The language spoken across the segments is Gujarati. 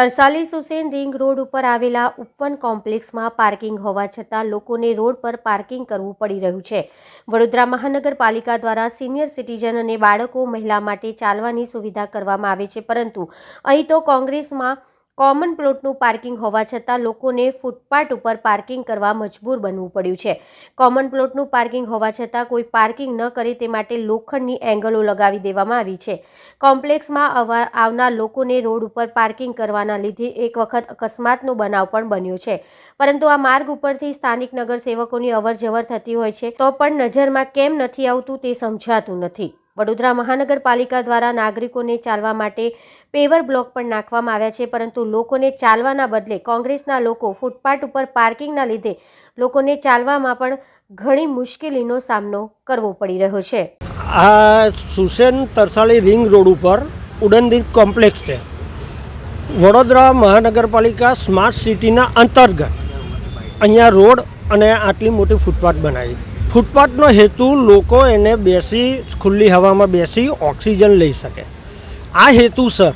તરસાલી સુસેન રિંગ રોડ ઉપર આવેલા ઉપવન કોમ્પ્લેક્સમાં પાર્કિંગ હોવા છતાં લોકોને રોડ પર પાર્કિંગ કરવું પડી રહ્યું છે. વડોદરા મહાનગરપાલિકા દ્વારા સિનિયર સિટીઝન અને બાળકો મહિલા માટે ચાલવાની સુવિધા કરવામાં આવે છે પરંતુ અહીં તો કોંગ્રેસમાં કોમન પ્લોટનું પાર્કિંગ હોવા છતાં લોકોને ફૂટપાથ ઉપર પાર્કિંગ કરવા મજબૂર બનવું પડ્યું છે. કોમન પ્લોટનું પાર્કિંગ હોવા છતાં કોઈ પાર્કિંગ ન કરે તે માટે લોખંડની એંગલો લગાવી દેવામાં આવી છે. કોમ્પ્લેક્સમાં આવનાર લોકોને રોડ ઉપર પાર્કિંગ કરવાના લીધે એક વખત અકસ્માતનો બનાવ પણ બન્યો છે. પરંતુ આ માર્ગ ઉપરથી સ્થાનિક નગરસેવકોની અવરજવર થતી હોય છે તો પણ નજરમાં કેમ નથી આવતું તે સમજાતું નથી. વડોદરા મહાનગરપાલિકા દ્વારા નાગરિકોને ચાલવા માટે પેવર બ્લોક પણ નાખવામાં આવ્યા છે, પરંતુ લોકોને ચાલવાના બદલે કોંગ્રેસના લોકો ફૂટપાથ ઉપર પાર્કિંગના લીધે લોકોને ચાલવામાં પણ ઘણી મુશ્કેલીનો સામનો કરવો પડી રહ્યો છે. આ સુસેન તરસાળી રિંગ રોડ ઉપર ઉડનદીપ કોમ્પ્લેક્સ છે. વડોદરા મહાનગરપાલિકા સ્માર્ટ સિટીના અંતર્ગત અહીંયા રોડ અને આટલી મોટી ફૂટપાથ બનાવી. ફૂટપાથનો હેતુ લોકો એને બેસી, ખુલ્લી હવામાં બેસી ઓક્સિજન લઈ શકે. આ હેતુસર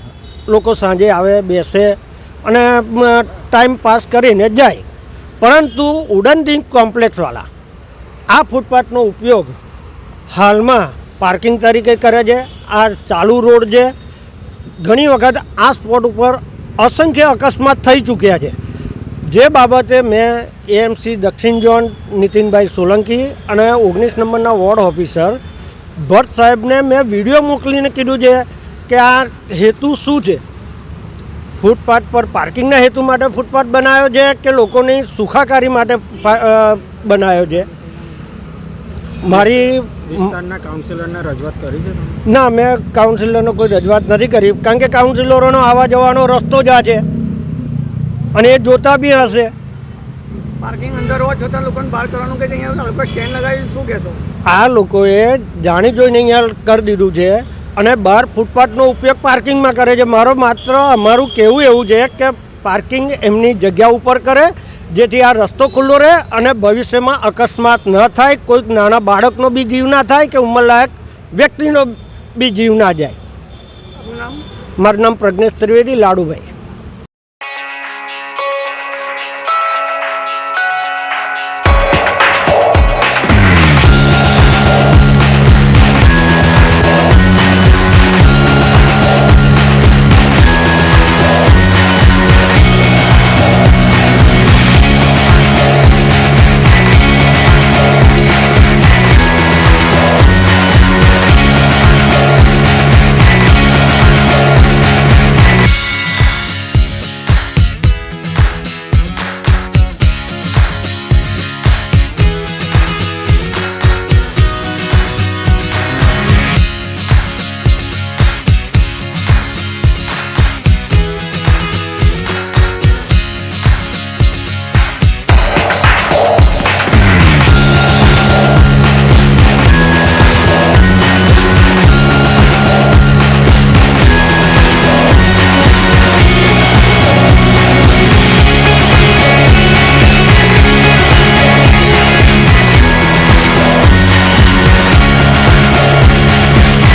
લોકો સાંજે આવે, બેસે અને ટાઈમ પાસ કરીને જાય. પરંતુ ઉડન ઉડનદીપ કોમ્પ્લેક્સવાળા, આ ફૂટપાથનો ઉપયોગ હાલમાં પાર્કિંગ તરીકે કરે છે, આ ચાલુ રોડ છે. ઘણી વખત આ સ્પોટ ઉપર અસંખ્ય અકસ્માત થઈ ચૂક્યા છે. જે બાબતે મેં એએમસી દક્ષિણ ઝોન નીતિનભાઈ સોલંકી અને ઓગણીસ નંબરના વોર્ડ ઓફિસર ભટ્ટ સાહેબને મેં વીડિયો મોકલીને કીધું છે કે આ હેતુ શું છે? ફૂટપાથ પર પાર્કિંગના હેતુ માટે ફૂટપાથ બનાવ્યો છે કે લોકોની સુખાકારી માટે બનાવ્યો છે? મારી કાઉન્સિલરને રજૂઆત કરી છે ના મેં કાઉન્સિલરનો કોઈ રજૂઆત નથી કરી. કારણ કે કાઉન્સિલરોનો આવવા જવાનો રસ્તો જ આ છે. અને એ જોતા બી હશે. પાર્કિંગ અંદર હોવા છતાં લોકોને બહાર કરવાનું કે અહીંયા લોકો સ્ટેન્ડ લગાવી શું કહેશો? આ લોકોએ જાણી જોઈને અહીંયા કરી દીધું છે અને બહાર ફૂટપાથનો ઉપયોગ પાર્કિંગમાં કરે છે. મારો માત્ર અમારું કહેવું એવું છે કે પાર્કિંગ એમની જગ્યા ઉપર કરે જેથી આ રસ્તો ખુલ્લો રહે અને ભવિષ્યમાં અકસ્માત ન થાય કોઈક નાના બાળકનો બી જીવ ના થાય કે ઉંમરલાયક વ્યક્તિનો બી જીવ ના જાય. મારું નામ પ્રજ્ઞેશ ત્રિવેદી લાડુભાઈ.